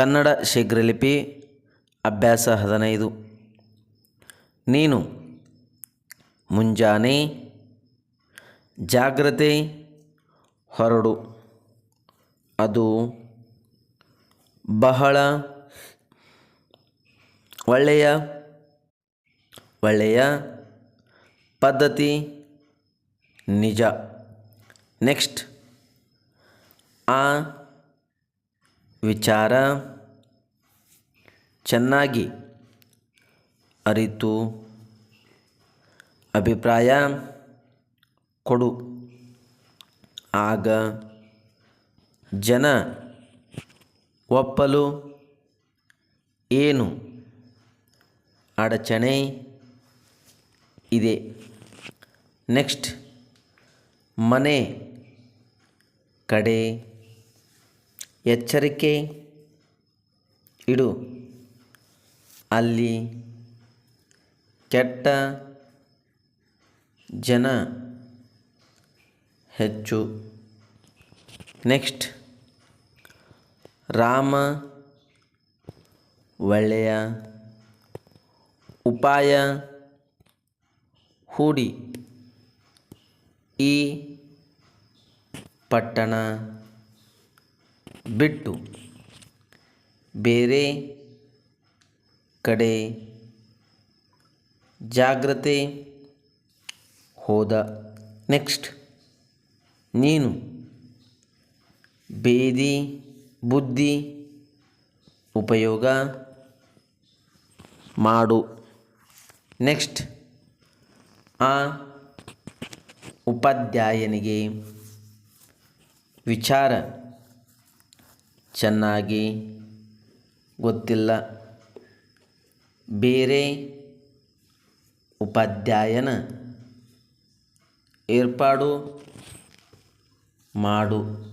ಕನ್ನಡ ಶೀಘ್ರಲಿಪಿ ಅಭ್ಯಾಸ ಹದಿನೈದು. ನೀನು ಮುಂಜಾನೆ ಜಾಗ್ರತೆ ಹೊರಡು. ಅದು ಬಹಳ ಒಳ್ಳೆಯ ಒಳ್ಳೆಯ ಪದ್ಧತಿ. ನಿಜ. ನೆಕ್ಸ್ಟ್. ಆ ವಿಚಾರ ಚೆನ್ನಾಗಿ ಅರಿತು ಅಭಿಪ್ರಾಯ ಕೊಡು. ಆಗ ಜನ ಒಪ್ಪಲು ಏನು ಅಡಚಣೆ ಇದೆ. ನೆಕ್ಸ್ಟ್ ಮನೆ ಕಡೆ ಎಚ್ಚರಿಕೆ ಇಡು. ಅಲ್ಲಿ ಕೆಟ್ಟ ಜನ ಹೆಚ್ಚು. ನೆಕ್ಸ್ಟ್ ರಾಮ ಒಳ್ಳೆಯ ಉಪಾಯ ಹೂಡಿ. ಈ ಪಟ್ಟಣ ಬಿಟ್ಟು ಬೇರೆ ಕಡೆ ಜಾಗ್ರತೆ ಹೋದ ನೆಕ್ಸ್ಟ್. ನೀನು ಬೇದಿ ಬುದ್ಧಿ ಉಪಯೋಗ ಮಾಡು. ನೆಕ್ಸ್ಟ್. ಆ ಉಪಾಧ್ಯಾಯನಿಗೆ ವಿಚಾರ. ಚೆನ್ನಾಗಿ ಗೊತ್ತಿಲ್ಲ. ಬೇರೆ ಉಪಾಧ್ಯಾಯನ ಏರ್ಪಾಡು ಮಾಡು.